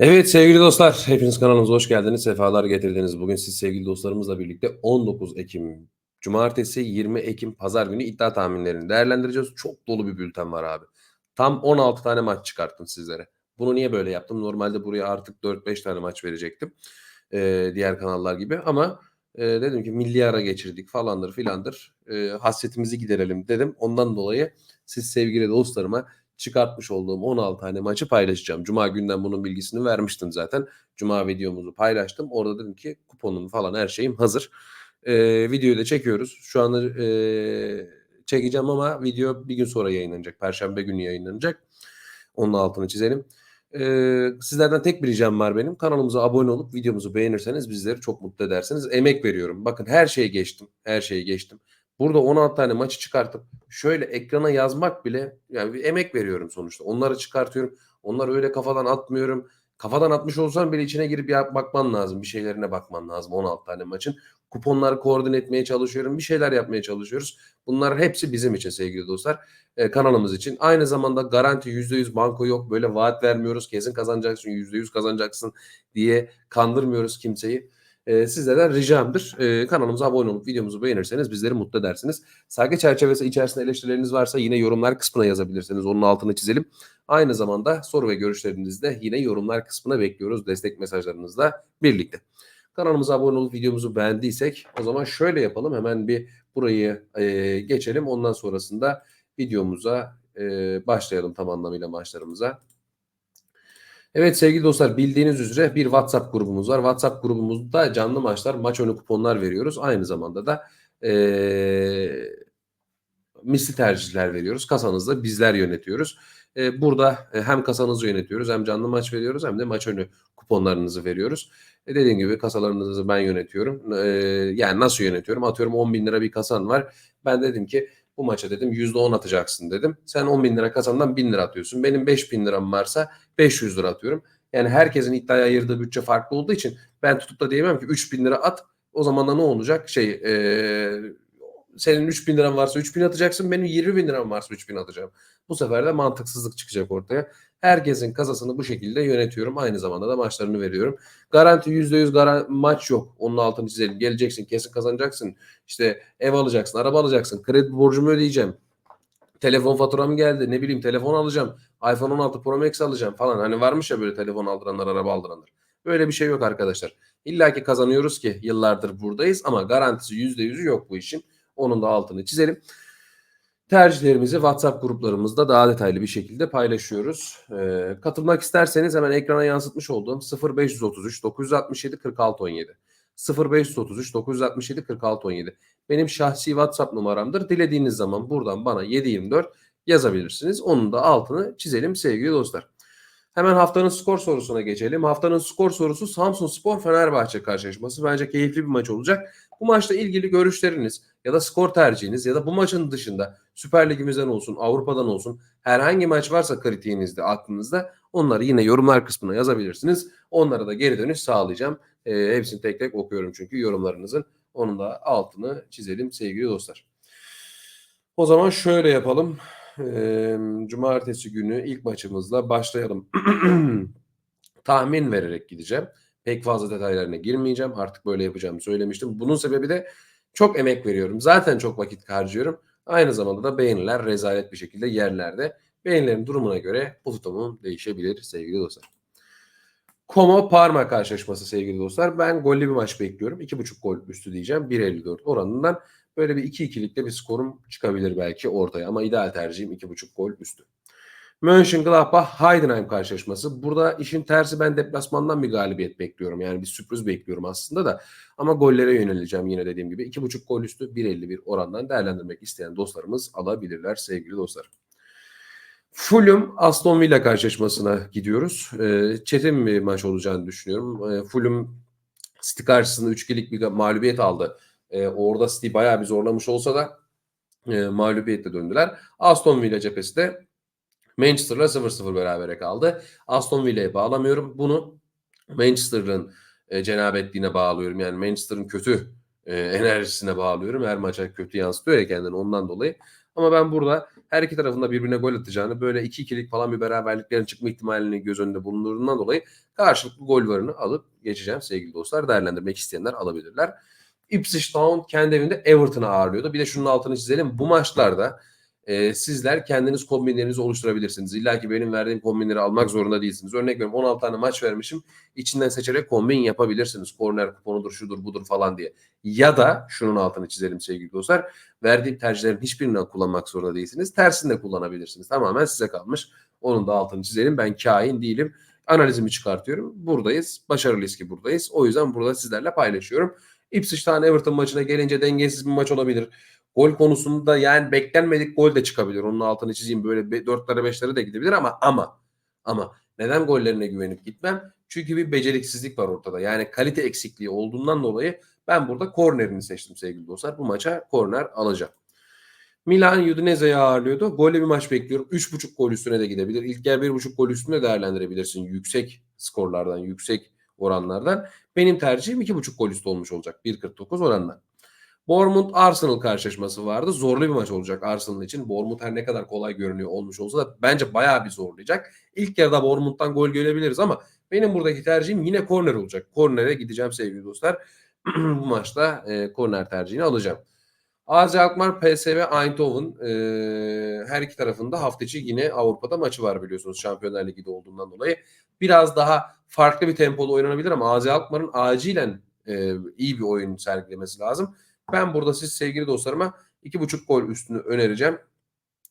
Evet sevgili dostlar, hepiniz kanalımıza hoş geldiniz, sefalar getirdiniz. Bugün siz sevgili dostlarımızla birlikte 19 Ekim, Cumartesi 20 Ekim, Pazar günü iddia tahminlerini değerlendireceğiz. Çok dolu bir bülten var abi. Tam 16 tane maç çıkarttım sizlere. Bunu niye böyle yaptım? Normalde buraya artık 4-5 tane maç verecektim. Ee, diğer kanallar gibi ama e, dedim ki milli ara geçirdik falandır filandır. E, hasretimizi giderelim dedim. Ondan dolayı siz sevgili dostlarıma çıkartmış olduğum 16 tane maçı paylaşacağım. Cuma günden bunun bilgisini vermiştim zaten. Cuma videomuzu paylaştım. Orada dedim ki kuponum falan her şeyim hazır. Ee, videoyu da çekiyoruz. Şu anda e, çekeceğim ama video bir gün sonra yayınlanacak. Perşembe günü yayınlanacak. Onun altını çizelim. Ee, sizlerden tek bir ricam var benim. Kanalımıza abone olup videomuzu beğenirseniz bizleri çok mutlu edersiniz. Emek veriyorum. Bakın her şeyi geçtim. Her şeyi geçtim. Burada 16 tane maçı çıkartıp şöyle ekrana yazmak bile yani bir emek veriyorum sonuçta. Onları çıkartıyorum. Onları öyle kafadan atmıyorum. Kafadan atmış olsan bile içine girip ya bakman lazım. Bir şeylerine bakman lazım 16 tane maçın. Kuponları koordine etmeye çalışıyorum. Bir şeyler yapmaya çalışıyoruz. Bunlar hepsi bizim için sevgili dostlar. Ee, kanalımız için. Aynı zamanda garanti %100 banko yok. Böyle vaat vermiyoruz. Kesin kazanacaksın, %100 kazanacaksın diye kandırmıyoruz kimseyi e, sizlerden ricamdır. E, kanalımıza abone olup videomuzu beğenirseniz bizleri mutlu edersiniz. Saygı çerçevesi içerisinde eleştirileriniz varsa yine yorumlar kısmına yazabilirsiniz. Onun altını çizelim. Aynı zamanda soru ve görüşlerinizi de yine yorumlar kısmına bekliyoruz. Destek mesajlarınızla birlikte. Kanalımıza abone olup videomuzu beğendiysek o zaman şöyle yapalım. Hemen bir burayı e, geçelim. Ondan sonrasında videomuza e, başlayalım tam anlamıyla maçlarımıza. Evet sevgili dostlar bildiğiniz üzere bir WhatsApp grubumuz var. WhatsApp grubumuzda canlı maçlar, maç önü kuponlar veriyoruz. Aynı zamanda da ee, misli tercihler veriyoruz. Kasanızda bizler yönetiyoruz. E, burada hem kasanızı yönetiyoruz hem canlı maç veriyoruz hem de maç önü kuponlarınızı veriyoruz. E, dediğim gibi kasalarınızı ben yönetiyorum. E, yani nasıl yönetiyorum? Atıyorum 10 bin lira bir kasan var. Ben dedim ki bu maça dedim %10 atacaksın dedim. Sen 10 bin lira kazandan 1000 lira atıyorsun. Benim 5 bin liram varsa 500 lira atıyorum. Yani herkesin iddiaya ayırdığı bütçe farklı olduğu için ben tutup da diyemem ki 3 bin lira at. O zaman da ne olacak? Şey e, senin 3 bin liran varsa 3 bin atacaksın. Benim 20 bin liram varsa 3 bin atacağım. Bu sefer de mantıksızlık çıkacak ortaya. Herkesin kasasını bu şekilde yönetiyorum. Aynı zamanda da maçlarını veriyorum. Garanti %100 garan maç yok. Onun altını çizelim. Geleceksin kesin kazanacaksın. İşte ev alacaksın, araba alacaksın. Kredi borcumu ödeyeceğim. Telefon faturam geldi. Ne bileyim telefon alacağım. iPhone 16 Pro Max alacağım falan. Hani varmış ya böyle telefon aldıranlar, araba aldıranlar. Böyle bir şey yok arkadaşlar. İlla ki kazanıyoruz ki yıllardır buradayız ama garantisi %100'ü yok bu işin. Onun da altını çizelim. Tercihlerimizi WhatsApp gruplarımızda daha detaylı bir şekilde paylaşıyoruz. Ee, katılmak isterseniz hemen ekrana yansıtmış olduğum 0533 967 46 17 0533 967 46 17 benim şahsi WhatsApp numaramdır. Dilediğiniz zaman buradan bana 724 yazabilirsiniz. Onun da altını çizelim sevgili dostlar. Hemen haftanın skor sorusuna geçelim. Haftanın skor sorusu Samsun Spor Fenerbahçe karşılaşması. Bence keyifli bir maç olacak. Bu maçla ilgili görüşleriniz ya da skor tercihiniz ya da bu maçın dışında Süper Ligimizden olsun, Avrupa'dan olsun herhangi maç varsa kritiğinizde, aklınızda onları yine yorumlar kısmına yazabilirsiniz. Onlara da geri dönüş sağlayacağım. E, hepsini tek tek okuyorum çünkü yorumlarınızın. Onun da altını çizelim sevgili dostlar. O zaman şöyle yapalım. E, cumartesi günü ilk maçımızla başlayalım. Tahmin vererek gideceğim. Pek fazla detaylarına girmeyeceğim. Artık böyle yapacağımı söylemiştim. Bunun sebebi de çok emek veriyorum. Zaten çok vakit harcıyorum. Aynı zamanda da beğeniler rezalet bir şekilde yerlerde. Beğenilerin durumuna göre bu tutumum değişebilir sevgili dostlar. Como Parma karşılaşması sevgili dostlar. Ben gollü bir maç bekliyorum. 2.5 gol üstü diyeceğim. 1.54 oranından böyle bir 2-2'likte bir skorum çıkabilir belki ortaya. Ama ideal tercihim 2.5 gol üstü. Mönchengladbach Heidenheim karşılaşması. Burada işin tersi ben deplasmandan bir galibiyet bekliyorum. Yani bir sürpriz bekliyorum aslında da. Ama gollere yöneleceğim yine dediğim gibi. 2.5 gol üstü 1.51 orandan değerlendirmek isteyen dostlarımız alabilirler sevgili dostlar. Fulham Aston Villa karşılaşmasına gidiyoruz. E, çetin bir maç olacağını düşünüyorum. E, Fulham City karşısında 3-2'lik bir mağlubiyet aldı. E, orada City bayağı bir zorlamış olsa da e, mağlubiyetle döndüler. Aston Villa cephesi de Manchester'la 0-0 berabere kaldı. Aston Villa'ya bağlamıyorum. Bunu Manchester'ın e, cenabetliğine bağlıyorum. Yani Manchester'ın kötü e, enerjisine bağlıyorum. Her maça kötü yansıtıyor ya kendini ondan dolayı. Ama ben burada her iki tarafında birbirine gol atacağını böyle 2-2'lik falan bir beraberliklerin çıkma ihtimalini göz önünde bulundurduğundan dolayı karşılıklı gol varını alıp geçeceğim sevgili dostlar. Değerlendirmek isteyenler alabilirler. Ipswich Town kendi evinde Everton'ı ağırlıyordu. Bir de şunun altını çizelim. Bu maçlarda e, sizler kendiniz kombinlerinizi oluşturabilirsiniz. İlla ki benim verdiğim kombinleri almak zorunda değilsiniz. Örnek veriyorum 16 tane maç vermişim. İçinden seçerek kombin yapabilirsiniz. Korner kuponudur, şudur, budur falan diye. Ya da şunun altını çizelim sevgili dostlar. Verdiğim tercihlerin hiçbirinden kullanmak zorunda değilsiniz. Tersini de kullanabilirsiniz. Tamamen size kalmış. Onun da altını çizelim. Ben kain değilim. Analizimi çıkartıyorum. Buradayız. Başarılıyız ki buradayız. O yüzden burada sizlerle paylaşıyorum. Ipswich Town Everton maçına gelince dengesiz bir maç olabilir. Gol konusunda yani beklenmedik gol de çıkabilir. Onun altını çizeyim böyle 4'lere 5'lere de gidebilir ama ama ama neden gollerine güvenip gitmem? Çünkü bir beceriksizlik var ortada. Yani kalite eksikliği olduğundan dolayı ben burada kornerini seçtim sevgili dostlar. Bu maça korner alacağım. Milan Udinese'yi ağırlıyordu. Golle bir maç bekliyorum. 3.5 gol üstüne de gidebilir. İlk yer 1.5 gol üstüne değerlendirebilirsin. Yüksek skorlardan, yüksek oranlardan. Benim tercihim 2.5 gol üstü olmuş olacak. 1.49 oranla. Bournemouth Arsenal karşılaşması vardı. Zorlu bir maç olacak Arsenal için. Bournemouth her ne kadar kolay görünüyor olmuş olsa da bence bayağı bir zorlayacak. İlk yarıda Bournemouth'tan gol görebiliriz ama benim buradaki tercihim yine korner olacak. Kornere gideceğim sevgili dostlar. Bu maçta e, korner tercihini alacağım. AZ Alkmaar, PSV, Eindhoven e, her iki tarafında hafta içi yine Avrupa'da maçı var biliyorsunuz Şampiyonlar Ligi'de olduğundan dolayı. Biraz daha farklı bir tempoda oynanabilir ama AZ Alkmaar'ın acilen e, iyi bir oyun sergilemesi lazım. Ben burada siz sevgili dostlarıma 2.5 gol üstünü önereceğim.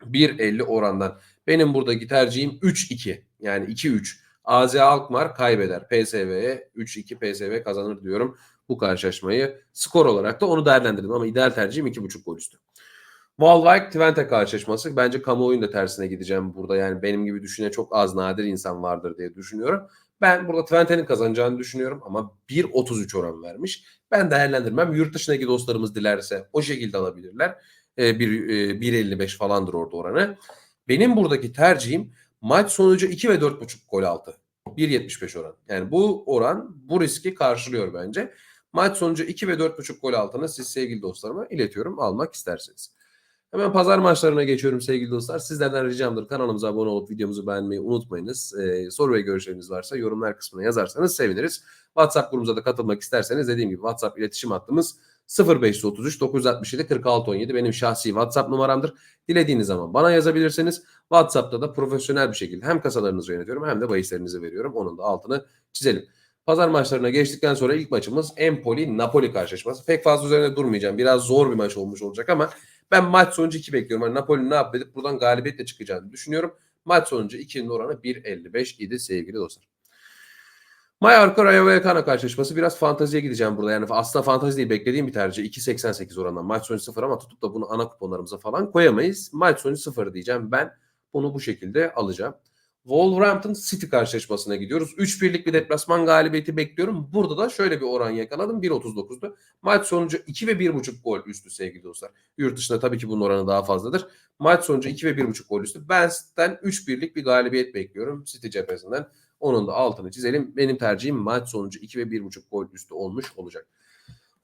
1.50 orandan. Benim buradaki tercihim 3-2 yani 2-3. AZ Alkmaar kaybeder. PSV'ye 3-2 PSV kazanır diyorum bu karşılaşmayı. Skor olarak da onu değerlendirdim ama ideal tercihim 2.5 gol üstü. Waalwijk Twente karşılaşması. Bence kamuoyunun da tersine gideceğim burada. Yani benim gibi düşünen çok az nadir insan vardır diye düşünüyorum. Ben burada Twente'nin kazanacağını düşünüyorum ama 1.33 oran vermiş. Ben değerlendirmem. Yurt dışındaki dostlarımız dilerse o şekilde alabilirler. E, bir, e, 1.55 falandır orada oranı. Benim buradaki tercihim maç sonucu 2 ve 4.5 gol altı. 1.75 oran. Yani bu oran bu riski karşılıyor bence. Maç sonucu 2 ve 4.5 gol altına siz sevgili dostlarıma iletiyorum almak isterseniz. Hemen pazar maçlarına geçiyorum sevgili dostlar. Sizlerden ricamdır kanalımıza abone olup videomuzu beğenmeyi unutmayınız. Ee, soru ve görüşleriniz varsa yorumlar kısmına yazarsanız seviniriz. WhatsApp grubumuza da katılmak isterseniz dediğim gibi WhatsApp iletişim hattımız 0533 967 46 17 benim şahsi WhatsApp numaramdır. Dilediğiniz zaman bana yazabilirsiniz. WhatsApp'ta da profesyonel bir şekilde hem kasalarınızı yönetiyorum hem de bahislerinizi veriyorum. Onun da altını çizelim. Pazar maçlarına geçtikten sonra ilk maçımız Empoli-Napoli karşılaşması. Pek fazla üzerine durmayacağım. Biraz zor bir maç olmuş olacak ama ben maç sonucu 2 bekliyorum. Yani Napoli ne yapıp buradan galibiyetle çıkacağını düşünüyorum. Maç sonucu 2'nin oranı 1.55 idi sevgili dostlar. Mallorca Rayo Vallecano karşılaşması biraz fanteziye gideceğim burada. Yani aslında fantazi değil beklediğim bir tercih. 2.88 orandan maç sonucu 0 ama tutup da bunu ana kuponlarımıza falan koyamayız. Maç sonucu 0 diyeceğim. Ben bunu bu şekilde alacağım. Wolverhampton City karşılaşmasına gidiyoruz. 3-1'lik bir deplasman galibiyeti bekliyorum. Burada da şöyle bir oran yakaladım. 1.39'du. Maç sonucu 2 ve 1.5 gol üstü sevgili dostlar. Yurt dışında tabii ki bunun oranı daha fazladır. Maç sonucu 2 ve 1.5 gol üstü. Ben City'den 3-1'lik bir galibiyet bekliyorum. City cephesinden. Onun da altını çizelim. Benim tercihim maç sonucu 2 ve 1.5 gol üstü olmuş olacak.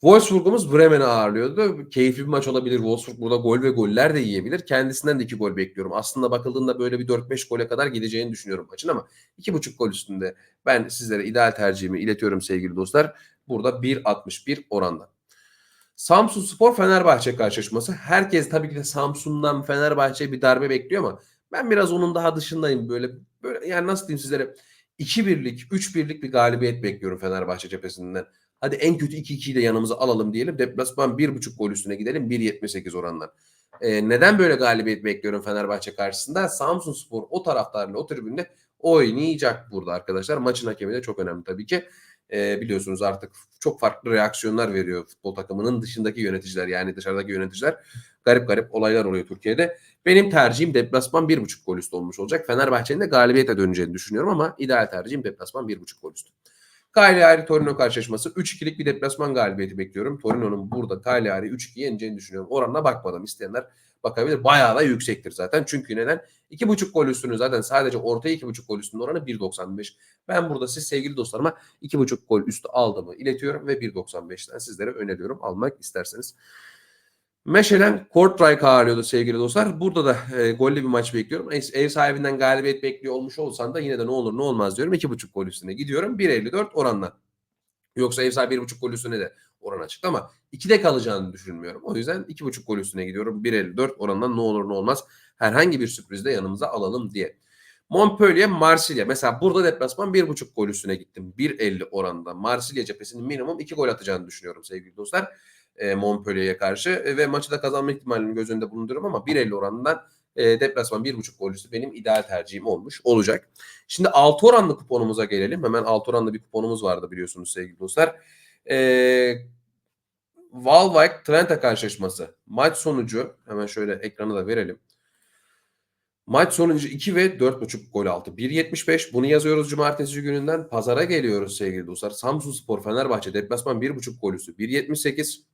Wolfsburg'umuz Bremen'i ağırlıyordu. Keyifli bir maç olabilir. Wolfsburg burada gol ve goller de yiyebilir. Kendisinden de 2 gol bekliyorum. Aslında bakıldığında böyle bir 4-5 gole kadar gideceğini düşünüyorum maçın ama 2.5 gol üstünde ben sizlere ideal tercihimi iletiyorum sevgili dostlar. Burada 1.61 oranda. Samsun Spor Fenerbahçe karşılaşması. Herkes tabii ki de Samsun'dan Fenerbahçe'ye bir darbe bekliyor ama ben biraz onun daha dışındayım. Böyle böyle yani nasıl diyeyim sizlere 2-1'lik, 3-1'lik bir galibiyet bekliyorum Fenerbahçe cephesinden. Hadi en kötü 2-2'yi de yanımıza alalım diyelim. Deplasman 1.5 gol üstüne gidelim 1.78 orandan. Ee, neden böyle galibiyet bekliyorum Fenerbahçe karşısında? Samsun Spor o taraftarla o tribünde oynayacak burada arkadaşlar. Maçın hakemi de çok önemli tabii ki. Ee, biliyorsunuz artık çok farklı reaksiyonlar veriyor futbol takımının dışındaki yöneticiler yani dışarıdaki yöneticiler. Garip garip olaylar oluyor Türkiye'de. Benim tercihim deplasman 1.5 gol üstü olmuş olacak. Fenerbahçe'nin de galibiyete döneceğini düşünüyorum ama ideal tercihim deplasman 1.5 gol üstü. Cagliari Torino karşılaşması 3-2'lik bir deplasman galibiyeti bekliyorum. Torino'nun burada Cagliari 3-2 yeneceğini düşünüyorum. Oranına bakmadım. İsteyenler bakabilir. Bayağı da yüksektir zaten. Çünkü neden? 2.5 gol üstünü zaten sadece ortaya 2.5 gol üstünün oranı 1.95. Ben burada siz sevgili dostlarıma 2.5 gol üstü aldığımı iletiyorum ve 1.95'ten sizlere öneriyorum almak isterseniz. Meşelen Kortrijk ağırlıyordu sevgili dostlar. Burada da e, gollü bir maç bekliyorum. Ev, sahibinden galibiyet bekliyor olmuş olsan da yine de ne olur ne olmaz diyorum. 2.5 gol üstüne gidiyorum. 1.54 oranla. Yoksa ev sahibi 1.5 gol üstüne de oran açık ama 2'de kalacağını düşünmüyorum. O yüzden 2.5 gol üstüne gidiyorum. 1.54 orandan ne olur ne olmaz. Herhangi bir sürpriz de yanımıza alalım diye. Montpellier, Marsilya. Mesela burada deplasman 1.5 gol üstüne gittim. 1.50 oranında. Marsilya cephesinin minimum 2 gol atacağını düşünüyorum sevgili dostlar. E, Montpellier'e karşı E, ve maçı da kazanma ihtimalini göz önünde bulunduruyorum ama 1.50 oranından e, deplasman 1.5 gol üstü benim ideal tercihim olmuş olacak. Şimdi 6 oranlı kuponumuza gelelim. Hemen 6 oranlı bir kuponumuz vardı biliyorsunuz sevgili dostlar. E, Valvik Trenta karşılaşması. Maç sonucu hemen şöyle ekranı da verelim. Maç sonucu 2 ve 4.5 gol altı. 1.75 bunu yazıyoruz cumartesi gününden. Pazara geliyoruz sevgili dostlar. Samsun Spor Fenerbahçe deplasman 1.5 gol üstü 1.78.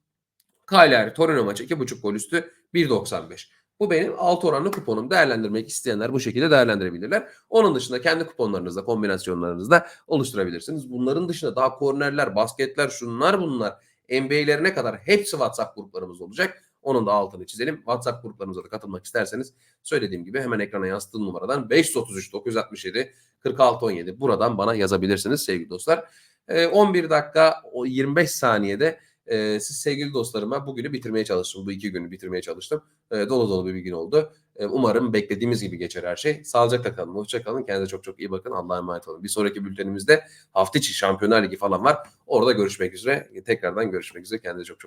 Cagliari Torino maçı 2.5 gol üstü 1.95. Bu benim alt oranlı kuponum. Değerlendirmek isteyenler bu şekilde değerlendirebilirler. Onun dışında kendi kuponlarınızda, kombinasyonlarınızda oluşturabilirsiniz. Bunların dışında daha kornerler, basketler, şunlar bunlar, NBA'lerine kadar hepsi WhatsApp gruplarımız olacak. Onun da altını çizelim. WhatsApp gruplarımıza da katılmak isterseniz söylediğim gibi hemen ekrana yansıttığım numaradan 533 967 46 17 buradan bana yazabilirsiniz sevgili dostlar. Ee, 11 dakika o 25 saniyede e, siz sevgili dostlarıma bugünü bitirmeye çalıştım. Bu iki günü bitirmeye çalıştım. E, dolu dolu bir gün oldu. E, umarım beklediğimiz gibi geçer her şey. Sağlıcakla kalın, hoşça kalın. Kendinize çok çok iyi bakın. Allah'a emanet olun. Bir sonraki bültenimizde hafta içi Şampiyonlar Ligi falan var. Orada görüşmek üzere. Tekrardan görüşmek üzere. Kendinize çok çok